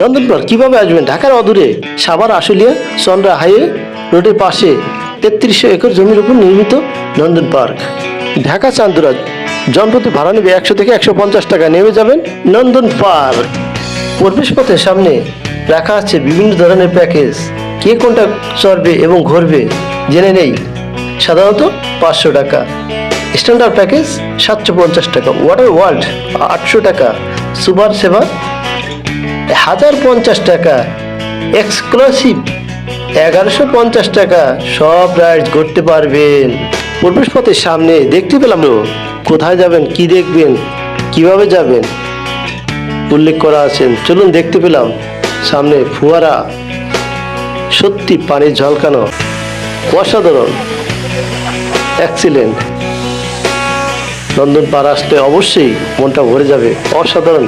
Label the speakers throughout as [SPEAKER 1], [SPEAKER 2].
[SPEAKER 1] নন্দন park কীভাবে আসবেন? ঢাকার অদূরে, সাভার, আশুলিয়া, চন্দ্রা হাইওয়ে রোডের পাশে তেত্রিশশো একর জমির উপর নির্মিত নন্দন পার্ক। ঢাকা চান্দুরা জনপ্রতি ভাড়া নেবে একশো থেকে একশো পঞ্চাশ টাকা। নেমে যাবেন নন্দন পার্ক। প্রবেশ পথের সামনে রাখা আছে বিভিন্ন ধরনের প্যাকেজ। কে কোনটা চড়বে এবং ঘুরবে জেনে নেই। সাধারণত পাঁচশো টাকা। স্ট্যান্ডার্ড প্যাকেজ সাতশো পঞ্চাশ টাকা। ওয়াটার ওয়ার্ল্ড আটশো টাকা। সুপার সেভা হাজার পঞ্চাশ টাকা এক্সক্লুসিভ এগারোশো পঞ্চাশ টাকা, সব রাইড করতে পারবেন। প্রবেশ পথের সামনে দেখতে পেলাম তো কোথায় যাবেন, কি দেখবেন, কীভাবে যাবেন? উল্লেখ করা আছেন চলুন দেখতে পেলাম, সামনে ফুয়ারা। সত্যি পানি ঝলকানো অসাধারণ। অ্যাক্সিলেন্ট নন্দন পার আসলে অবশ্যই মনটা ভরে যাবে। অসাধারণ।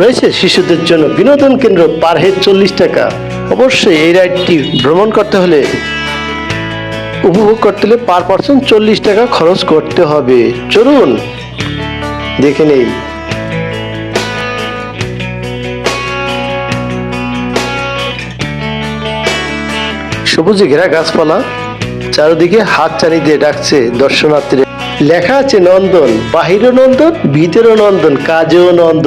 [SPEAKER 1] রয়েছে শিশুদের জন্য বিনোদন কেন্দ্র পার হেড চল্লিশ টাকা। অবশ্যই এই রাইডটি ভ্রমণ করতে হলে উপভোগ করতে হলে পার পার্সন চল্লিশ টাকা খরচ করতে হবে। চলুন, দেখে নেই। সবুজে ঘেরা গাছপালা, চারিদিকে হাত চানি দিয়ে ডাকছে দর্শনার্থীরা। লেখা আছে নন্দন, বাহিরও নন্দন, ভিতরও নন্দন, কাজেও নন্দন।